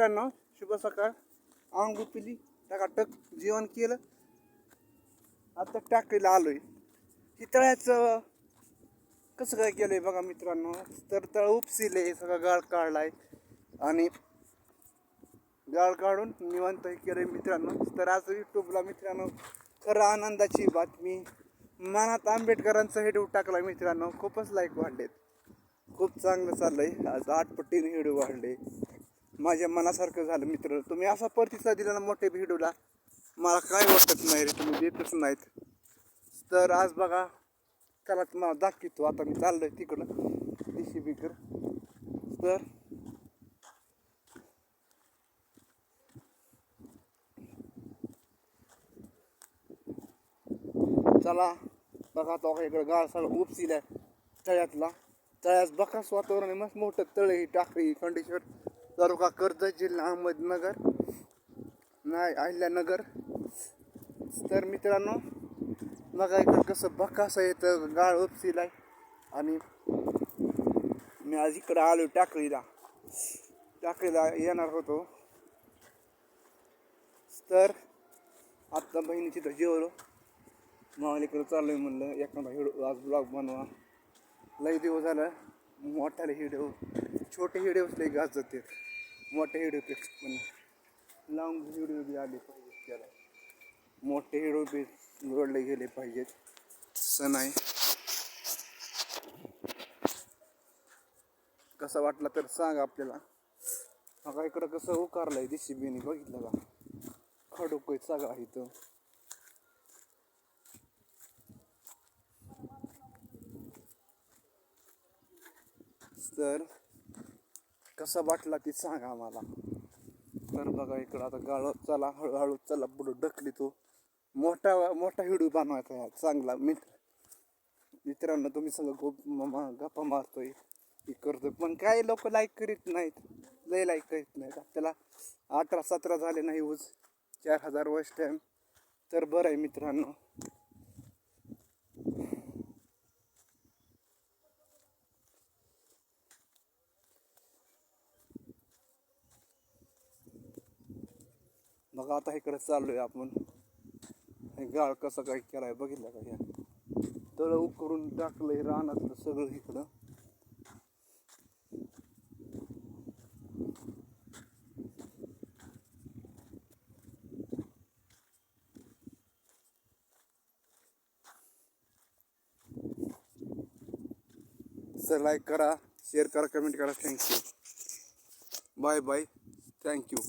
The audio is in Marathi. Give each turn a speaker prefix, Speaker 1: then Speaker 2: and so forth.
Speaker 1: मित्रांनो शुभ सकाळ. आंघोळ पिली टकाटक जेवण केलं. आता टाकलेलं आलोय. ही तळ्याचं कसं काय केलंय बघा मित्रांनो? तर तळ उपसिले सगळं गाळ काढलाय. आणि गाळ काढून निवांत केलंय मित्रांनो. तर आज युट्यूबला मित्रांनो खरं आनंदाची बातमी. मनात आंबेडकरांचा हेडू टाकला मित्रांनो. खूपच लाईक वाढलेत. खूप चांगलं चाललंय. आज आठ पट्टीने हेडू वाढले. माझ्या मनासारखं झालं मित्र. तुम्ही असा प्रतिसाद दिला ना मोठ्या व्हिडिओला मला काय वाटत नाही रे तुम्ही देतच नाहीत. तर आज बघा त्याला तुम्हाला दाखवतो. आता मी चाललोय तिकडं डी बीकर तर चला बघा तो इकडं गाळ सगळं उपसिला तळ्यातला. तळ्यात बघा वातावरण आहे मस्त मोठं तळे टाकळी कंडिशन तालुका कर्जत जिल्हा अहमदनगर नाही अहिल्यानगर. तर मित्रांनो बघा इकडं कसं बकास येतं गाळ उपसिलाय. आणि मी आज इकडं आलो टाकळीला. टाकळीला येणार होतो. तर आत्ता बहिणी तिथं जेवलो. मामालीकडे चाललोय म्हणलं एखादा हिडो आज ब्लॉग बनवा. लई दिवस झालं मोठ्याला हिडो छोटे हिडे लई गाजत जाते मोठे हिडिओपेक्षा पण लाँग व्हिडिओ बी आले पाहिजेत त्याला. मोठे हिडिओ बी जोडले गेले पाहिजेत. तसं नाही. कसा वाटला तर सांग आपल्याला. बघा इकडं कसं उकारलंय दिशी बीने बघितलं का? खडूक सगळा इथं तर कसा वाटला ती सांगा आम्हाला. तर बघा इकडं आता गाळ चला हळूहळू चला पुढं ढकली तो. मोठा मोठा व्हिडिओ बनवायचा ह्या चांगला. मित्र मित्रांनो तुम्ही सगळं खूप गप्पा मारतोय. हे करतोय. पण काही लोक लाईक करीत नाहीत. लय लाईक करीत नाहीत. आपल्याला अठरा सतरा झाले नाही यूज चार हजार वॉच टाईम तर बरं आहे मित्रांनो. बघा आता इकडे चाललोय आपण हे गाळ कसं काय बघितलं का ह्या तळ उकरून टाकलंय रानातलं सगळं इकडं लाईक करा शेअर करा. कमेंट करा थँक्यू बाय बाय थँक्यू